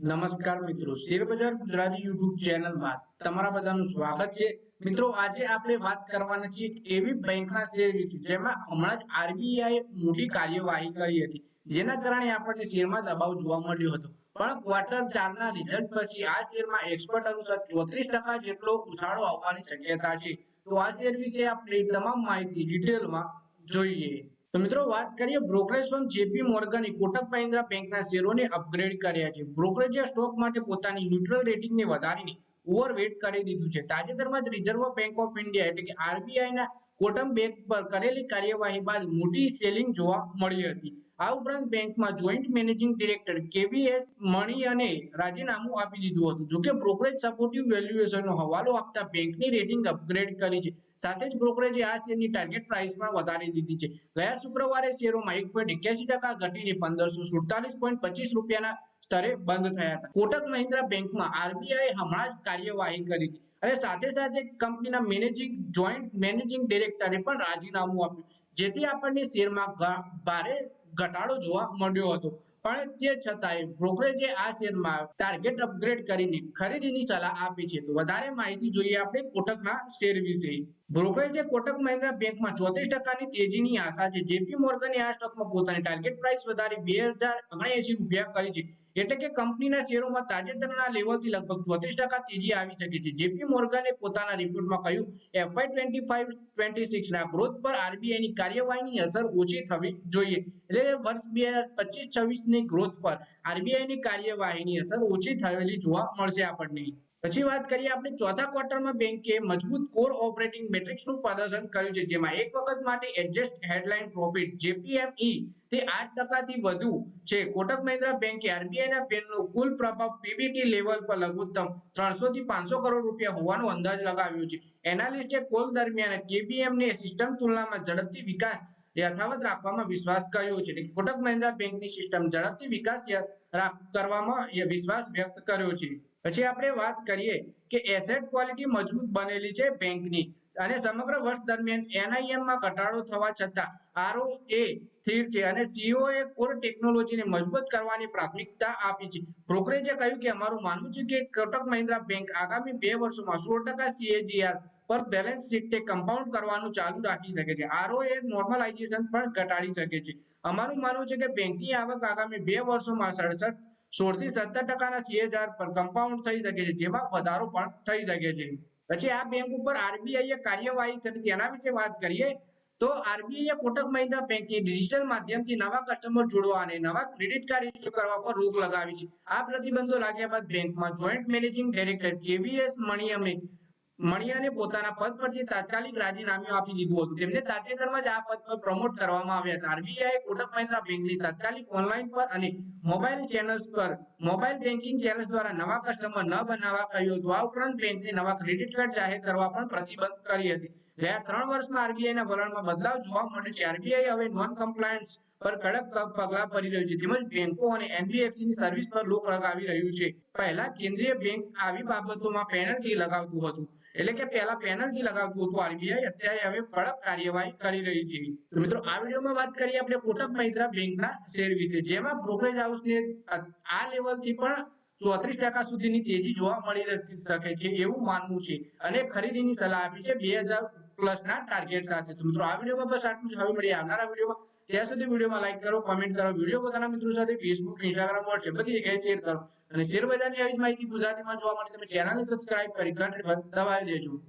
નમસ્કાર મિત્રો. શેરબજાર ગુજરાતી યુટ્યુબ ચેનલમાં તમારા બધાનું સ્વાગત છે. મિત્રો, આજે આપણે વાત કરવાના છીએ એવી બેંકના શેર વિશે, જેમાં હમણાં જ આરબીઆઈ મોટી કાર્યવાહી કરી હતી, જેના કારણે આપણને શેરમાં દબાવ જોવા મળ્યો હતો. પણ ક્વાર્ટર ચારના રિઝલ્ટ પછી આ શેરમાં એક્સપર્ટ અનુસાર ચોત્રીસ ટકા જેટલો ઉછાળો આવવાની શક્યતા છે. તો આ શેર વિશે આપણે તમામ માહિતી ડિટેલમાં જોઈએ. તો મિત્રો વાત કરીએ બ્રોકરેજ ફર્મ જેપી મોર્ગને કોટક મહિન્દ્રા બેંકના શેરોને અપગ્રેડ કર્યા છે. બ્રોકરેજે સ્ટોક માટે પોતાની ન્યુટ્રલ રેટિંગને વધારીને ઓવરવેટ કરી દીધું છે. તાજેતરમાં જ રિઝર્વ બેંક ઓફ ઇન્ડિયા એટલે કે આરબીઆઈના કોટમ બેંક પર કરેલી કાર્યવાહી બાદ મોટી સેલિંગ જોવા મળી હતી. આ ઉપરાંત બેંકમાં જોઈન્ટ મેનેજિંગ ડિરેક્ટર કેવીએસ મણી અને રાજીનામું આપી દીધું હતું. જોકે બ્રોકરેજ સપોર્ટિવ વેલ્યુએશનનો હવાલો આપતા બેંકની રેટિંગ અપગ્રેડ કરી છે. સાથે જ બ્રોકરેજે આ શેરની ટાર્ગેટ પ્રાઇસ પણ વધારી દીધી છે. ગયા શુક્રવારે શેરોમાં એક પોઈન્ટ એક્યાસી ટકા ઘટીને પંદરસો સુડતાલીસ પોઈન્ટ પચીસ રૂપિયાના સ્તરે બંધ થયા હતા. કોટક મહિન્દ્રા બેંકમાં આરબીઆઈ હમણાં જ કાર્યવાહી કરી હતી. અને સાથે સાથે કંપનીના મેનેજિંગ જોઈન્ટ મેનેજિંગ ડિરેક્ટરે પણ રાજીનામું આપ્યું. જેથી આપણને શેરમાં ભારે ઘટાડો જોવા મળ્યો હતો. પણ તે છતાંય બ્રોકરેજે આ શેરમાં ટાર્ગેટ અપગ્રેડ કરીને ખરીદીની સલાહ આપી છે. તો વધારે માહિતી જોઈએ આપણે કોટકના શેર વિશે. બ્રોકરેજે કોટક મહિન્દ્રા બેંકમાં ચોત્રીસ ટકાની તેજીની આશા છે. જેપી મોર્ગને આ સ્ટોકમાં પોતાની ટાર્ગેટ પ્રાઇસ વધારી બે હજાર રૂપિયા કરી છે. એટલે કે કંપનીના શેરોમાં તાજેતરના લેવલથી લગભગ ચોત્રીસ ટકા તેજી આવી શકે છે. જેપી મોર્ગને પોતાના રિપોર્ટમાં કહ્યું એફઆઈ ટ્વેન્ટી ફાઈવ ટ્વેન્ટી સિક્સના ગ્રોથ પર આરબીઆઈની કાર્યવાહીની અસર ઓછી થવી જોઈએ. એટલે વર્ષ બે હજાર પચીસ છવ્વીસની ગ્રોથ પર આરબીઆઈની કાર્યવાહીની અસર ઓછી થયેલી જોવા મળશે આપણને. પછી વાત કરીએ આપણે ચોથા ક્વાર્ટરમાં બેંકે મજબૂત કોર ઓપરેટિંગ મેટ્રિક્સનું પ્રદર્શન કર્યું છે, જેમાં એક વખત માટે એડજસ્ટ હેડલાઇન પ્રોફિટ જેપીએમઈ તે આઠ ટકાથી વધુ છે. કોટક મહિન્દ્રા બેંકે આરબીઆઈના પેનનો કુલ પ્રભાવ પીબીટી લેવલ પર લઘુત્તમ ત્રણસો થી પાંચસો કરોડ રૂપિયા હોવાનો અંદાજ લગાવ્યો છે. એનાલિસ્ટે કોલ દરમિયાન કેબીએમ ને સિસ્ટમ તુલનામાં ઝડપથી વિકાસ યથાવત રાખવામાં વિશ્વાસ કર્યો છે કોટક મહિન્દ્રા બેંકની સિસ્ટમ ઝડપથી વિકાસ કરવામાં વિશ્વાસ વ્યક્ત કર્યો છે. પછી આપણે વાત કરીએ કે એસેટ ક્વોલિટી મજબૂત બનેલી છે બેંકની. અને સમગ્ર વર્ષ દરમિયાન એનઆઈએમમાં ઘટાડો થવા છતાં આરઓએ સ્થિર છે અને સીઓ એ કોર ટેકનોલોજીને મજબૂત કરવાની પ્રાથમિકતા આપી છે. બ્રોકરેજે કહ્યું કે અમારું માનવું છે કે કોટક મહિન્દ્રા બેંક આગામી બે વર્ષોમાં સોળ ટકા સીએજીઆર પર બેલેન્સ શીટ કમ્પાઉન્ડ કરવાનું ચાલુ રાખી શકે છે. આરઓએ નોર્મલાઇઝેશન પણ ઘટાડી શકે છે. અમારું માનવું છે કે બેંકની આવક આગામી બે વર્ષોમાં સડસઠ સોળ સત્તર ટકાના સીએચઆર પર કમ્પાઉન્ડ થઈ શકે છે, જેમાં વધારો પણ થઈ શકે છે. પછી આ બેંક ઉપર આરબીઆઈએ કાર્યવાહી કરી, તેના વિશે વાત કરીએ, તો આરબીઆઈએ કોટક મહિન્દ્રા બેંકની ડિજિટલ માધ્યમથી નવા કસ્ટમર જોડવા અને નવા ક્રેડિટ કાર્ડ ઇસ્યુ કરવા પર રોક લગાવી છે. આ પ્રતિબંધો લાગ્યા બાદ બેંકમાં જોઈન્ટ મેનેજિંગ ડાયરેક્ટર કેવીએસ મણિયમે મણિયાને પોતાના પદ પરથી તાત્કાલિક રાજીનામું આપી દીધું હતું. તેમને તાજેતરમાં જ આ પદ પર પ્રમોટ કરવામાં આવ્યા હતા. આરબીઆઈ કોટક મહિન્દ્રા બેંકની તાત્કાલિક ઓનલાઈન પર અને મોબાઈલ ચેનલ્સ પર મોબાઈલ બેન્કિંગ ચેનલ્સ દ્વારા નવા કસ્ટમર ન બનાવવા કહ્યું હતું. આ ઉપરાંત બેંકને નવા ક્રેડિટ કાર્ડ જાહેર કરવા પણ પ્રતિબંધ કરી હતી. ગયા ત્રણ વર્ષમાં આરબીઆઈના વલણમાં બદલાવ જોવા મળ્યો છે. આરબીઆઈ હવે નોન કમ્પ્લાયન્સ પર કડક પગલા ભરી રહ્યું છે. તેમજ બેંકો અને એનબીએફસીની સર્વિસ પર લોક લગાવી રહ્યું છે. પહેલા કેન્દ્રીય બેંક આવી બાબતોમાં પેનલ્ટી લગાવતું હતું. એટલે કે પહેલા પેનલ્ટી લગાવતું હતું આરબીઆઈ અત્યારે હવે કડક કાર્યવાહી કરી રહી છે. મિત્રો, આ વિડીયોમાં વાત કરીએ આપણે કોટક મહિન્દ્રા બેંકના શેર વિશે. જેમાં બ્રોકરેજ હાઉસને આ લેવલથી પણ ચોત્રીસ ટકા સુધીની તેજી જોવા મળી શકે છે એવું માનવું છે. અને ખરીદીની સલાહ આપી છે બે હજાર પ્લસ ના ટાર્ગેટ સાથે. તો મિત્રો, આ વિડીયોમાં બસ આટલું જ. હવે મળીએ આવનારા વિડીયોમાં. ત્યાં સુધી વિડીયોમાં લાઈક કરો કોમેન્ટ કરો. વીડિયો પોતાના મિત્રો સાથે ફેસબુક ઇન્સ્ટાગ્રામ વોટ્સએપ બધી જગ્યાએ શેર કરો. અને શેર બજારની આવી જ માહિતી ગુજરાતીમાં જોવા માટે તમે ચેનલને સબસ્ક્રાઇબ કરી ઘંટી દબાવી દેજો.